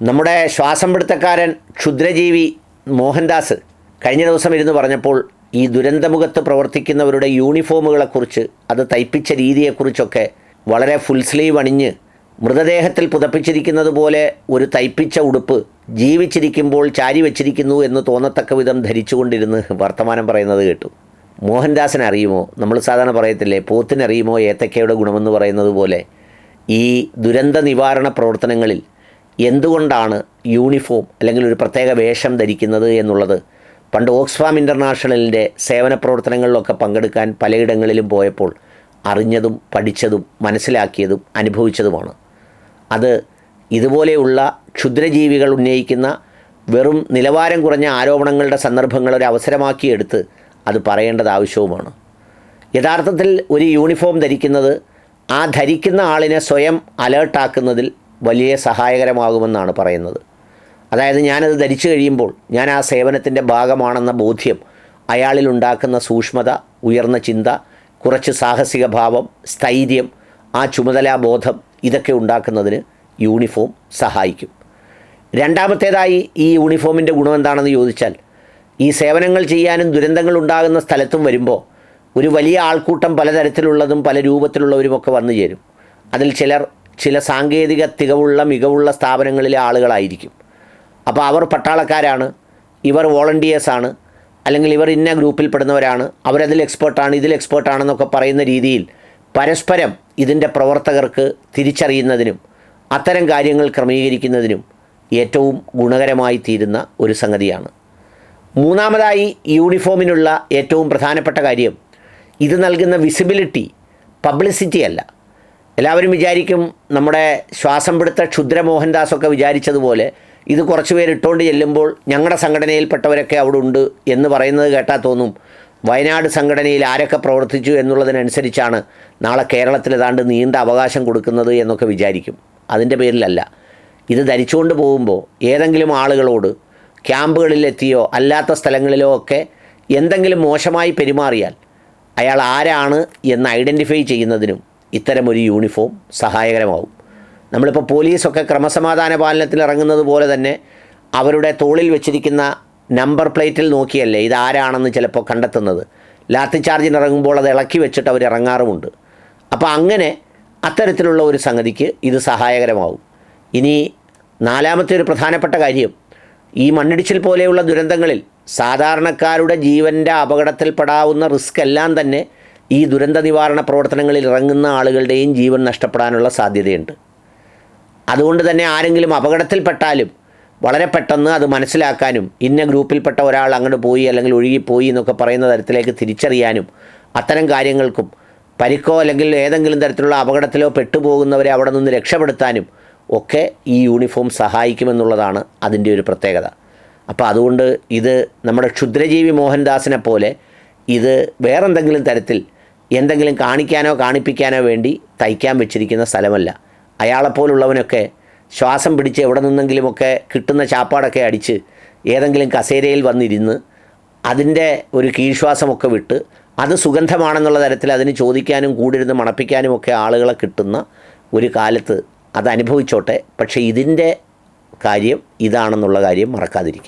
നമ്മുടെ ശ്വാസം പിടുത്തക്കാരൻ ക്ഷുദ്രജീവി മോഹൻദാസ് കഴിഞ്ഞ ദിവസം ഇരുന്ന് പറഞ്ഞപ്പോൾ ഈ ദുരന്തമുഖത്ത് പ്രവർത്തിക്കുന്നവരുടെ യൂണിഫോമുകളെക്കുറിച്ച് അത് തയ്പ്പിച്ച രീതിയെക്കുറിച്ചൊക്കെ വളരെ ഫുൾ സ്ലീവ് അണിഞ്ഞ് മൃതദേഹത്തിൽ പുതപ്പിച്ചിരിക്കുന്നത് പോലെ ഒരു തയ്പ്പിച്ച ഉടുപ്പ് ജീവിച്ചിരിക്കുമ്പോൾ ചാരി വച്ചിരിക്കുന്നു എന്ന് തോന്നത്തക്ക വിധം ധരിച്ചുകൊണ്ടിരുന്ന് വർത്തമാനം പറയുന്നത് കേട്ടു. മോഹൻദാസിനെ അറിയുമോ? നമ്മൾ സാധാരണ പറയത്തില്ലേ പോത്തിനറിയുമോ ഏത്തക്കയുടെ ഗുണമെന്ന് പറയുന്നത് പോലെ ഈ ദുരന്ത നിവാരണ പ്രവർത്തനങ്ങളിൽ എന്തുകൊണ്ടാണ് യൂണിഫോം അല്ലെങ്കിൽ ഒരു പ്രത്യേക വേഷം ധരിക്കുന്നത് എന്നുള്ളത്? പണ്ട് ഓക്സ്ഫാം ഇന്റർനാഷണലിന്റെ സേവന പ്രവർത്തനങ്ങളിലൊക്കെ പങ്കെടുക്കാൻ പലയിടങ്ങളിലും പോയപ്പോൾ അറിഞ്ഞതും പഠിച്ചതും മനസ്സിലാക്കിയതും അനുഭവിച്ചതുമാണ്. അത് ഇതുപോലെയുള്ള ക്ഷുദ്രജീവികൾ ഉന്നയിക്കുന്ന വെറും നിലവാരം കുറഞ്ഞ ആരോപണങ്ങളുടെ സന്ദർഭങ്ങൾ ഒരു അവസരമാക്കിയെടുത്ത് അത് പറയേണ്ടത് ആവശ്യവുമാണ്. യഥാർത്ഥത്തിൽ ഒരു യൂണിഫോം ധരിക്കുന്നത് ആ ധരിക്കുന്ന ആളിനെ സ്വയം അലേർട്ടാക്കുന്നതിൽ വലിയ സഹായകരമാകുമെന്നാണ് പറയുന്നത്. അതായത് ഞാനത് ധരിച്ചു കഴിയുമ്പോൾ ഞാൻ ആ സേവനത്തിന്റെ ഭാഗമാണെന്ന ബോധ്യം അയാളിൽ ഉണ്ടാക്കുന്ന സൂക്ഷ്മത ഉയർന്ന ചിന്ത കുറച്ച് സാഹസിക ഭാവം സ്ഥൈര്യം ആ ചുമതലാബോധം ഇതൊക്കെ ഉണ്ടാക്കുന്നതിന് യൂണിഫോം സഹായിക്കും. രണ്ടാമത്തേതായി ഈ യൂണിഫോമിന്റെ ഗുണം എന്താണെന്ന് ചോദിച്ചാൽ ഈ സേവനങ്ങൾ ചെയ്യാനും ദുരന്തങ്ങൾ ഉണ്ടാകുന്ന സ്ഥലത്തും വരുമ്പോൾ ഒരു വലിയ ആൾക്കൂട്ടം പലതരത്തിലുള്ളതും പല രൂപത്തിലുള്ളവരുമൊക്കെ വന്നു ചേരും. അതിൽ ചിലർ ചില സാങ്കേതിക തികവുള്ള മികവുള്ള സ്ഥാപനങ്ങളിലെ ആളുകളായിരിക്കും. അപ്പോൾ അവർ പട്ടാളക്കാരാണ് ഇവർ വോളണ്ടിയേഴ്സാണ് അല്ലെങ്കിൽ ഇവർ ഇന്ന ഗ്രൂപ്പിൽപ്പെടുന്നവരാണ് അവരതിൽ എക്സ്പേർട്ടാണ് ഇതിൽ എക്സ്പേർട്ടാണെന്നൊക്കെ പറയുന്ന രീതിയിൽ പരസ്പരം ഇതിന്റെ പ്രവർത്തകർക്ക് തിരിച്ചറിയുന്നതിനും അത്തരം കാര്യങ്ങൾ ക്രമീകരിക്കുന്നതിനും ഏറ്റവും ഗുണകരമായി തീരുന്ന ഒരു സംഗതിയാണ്. മൂന്നാമതായി യൂണിഫോമിനുള്ള ഏറ്റവും പ്രധാനപ്പെട്ട കാര്യം ഇത് നൽകുന്ന വിസിബിലിറ്റി പബ്ലിസിറ്റി അല്ല. എല്ലാവരും വിചാരിക്കും നമ്മുടെ ശ്വാസം പിടുത്ത ക്ഷുദ്ര മോഹൻദാസൊക്കെ വിചാരിച്ചതുപോലെ ഇത് കുറച്ച് പേര് ഇട്ടുകൊണ്ട് ചെല്ലുമ്പോൾ ഞങ്ങളുടെ സംഘടനയിൽപ്പെട്ടവരൊക്കെ അവിടെ ഉണ്ട് എന്ന് പറയുന്നത് കേട്ടാൽ തോന്നും. വയനാട് സംഘടനയിൽ ആരൊക്കെ പ്രവർത്തിച്ചു എന്നുള്ളതിനനുസരിച്ചാണ് നാളെ കേരളത്തിൽ ഏതാണ്ട് നീണ്ട അവകാശം കൊടുക്കുന്നത് എന്നൊക്കെ വിചാരിക്കും. അതിന്റെ പേരിലല്ല. ഇത് ധരിച്ചുകൊണ്ട് പോകുമ്പോൾ ഏതെങ്കിലും ആളുകളോട് ക്യാമ്പുകളിലെത്തിയോ അല്ലാത്ത സ്ഥലങ്ങളിലോ ഒക്കെ എന്തെങ്കിലും മോശമായി പെരുമാറിയാൽ അയാൾ ആരാണ് എന്ന് ഐഡന്റിഫൈ ചെയ്യുന്നതിനും ഇത്തരം ഒരു യൂണിഫോം സഹായകരമാവും. നമ്മളിപ്പോൾ പോലീസൊക്കെ ക്രമസമാധാന പാലനത്തിൽ ഇറങ്ങുന്നത് പോലെ തന്നെ അവരുടെ തോളിൽ വെച്ചിരിക്കുന്ന നമ്പർ പ്ലേറ്റിൽ നോക്കിയല്ലേ ഇതാരാണെന്ന് ചിലപ്പോൾ കണ്ടെത്തുന്നത്. ലാത്തി ചാർജിന് ഇറങ്ങുമ്പോൾ അത് ഇളക്കി വെച്ചിട്ട് അവർ ഇറങ്ങാറുമുണ്ട്. അപ്പോൾ അങ്ങനെ അത്തരത്തിലുള്ള ഒരു സംഗതിക്ക് ഇത് സഹായകരമാവും. ഇനി നാലാമത്തെ ഒരു പ്രധാനപ്പെട്ട കാര്യം ഈ മണ്ണിടിച്ചിൽ പോലെയുള്ള ദുരന്തങ്ങളിൽ സാധാരണക്കാരുടെ ജീവന്റെ അപകടത്തിൽപ്പെടാവുന്ന റിസ്ക് എല്ലാം തന്നെ ഈ ദുരന്ത നിവാരണ പ്രവർത്തനങ്ങളിൽ ഇറങ്ങുന്ന ആളുകളുടെയും ജീവൻ നഷ്ടപ്പെടാനുള്ള സാധ്യതയുണ്ട്. അതുകൊണ്ട് തന്നെ ആരെങ്കിലും അപകടത്തിൽപ്പെട്ടാലും വളരെ പെട്ടെന്ന് അത് മനസ്സിലാക്കാനും ഇന്ന ഗ്രൂപ്പിൽപ്പെട്ട ഒരാൾ അങ്ങോട്ട് പോയി അല്ലെങ്കിൽ ഒഴുകിപ്പോയി എന്നൊക്കെ പറയുന്ന തരത്തിലേക്ക് തിരിച്ചറിയാനും അത്തരം കാര്യങ്ങൾക്കും പരിക്കോ അല്ലെങ്കിൽ ഏതെങ്കിലും തരത്തിലുള്ള അപകടത്തിലോ പെട്ടുപോകുന്നവരെ അവിടെ നിന്ന് രക്ഷപ്പെടുത്താനും ഒക്കെ ഈ യൂണിഫോം സഹായിക്കുമെന്നുള്ളതാണ് അതിന്റെ ഒരു പ്രത്യേകത. അപ്പോൾ അതുകൊണ്ട് ഇത് നമ്മുടെ ക്ഷുദ്രജീവി മോഹൻദാസിനെ പോലെ ഇത് വേറെന്തെങ്കിലും തരത്തിൽ എന്തെങ്കിലും കാണിക്കാനോ കാണിപ്പിക്കാനോ വേണ്ടി തയ്ക്കാൻ വെച്ചിരിക്കുന്ന സ്ഥലമല്ല. അയാളെപ്പോലുള്ളവനൊക്കെ ശ്വാസം പിടിച്ച് എവിടെ നിന്നെങ്കിലുമൊക്കെ കിട്ടുന്ന ചാപ്പാടൊക്കെ അടിച്ച് ഏതെങ്കിലും കസേരയിൽ വന്നിരുന്ന് അതിന്റെ ഒരു കീഴ്ശ്വാസമൊക്കെ വിട്ട് അത് സുഗന്ധമാണെന്നുള്ള തരത്തിൽ അതിന് ചോദിക്കാനും കൂടിരുന്ന് മണപ്പിക്കാനും ഒക്കെ ആളുകളെ കിട്ടുന്ന ഒരു കാലത്ത് അത് അനുഭവിച്ചോട്ടെ. പക്ഷേ ഇതിന്റെ കാര്യം ഇതാണെന്നുള്ള കാര്യം മറക്കാതിരിക്കും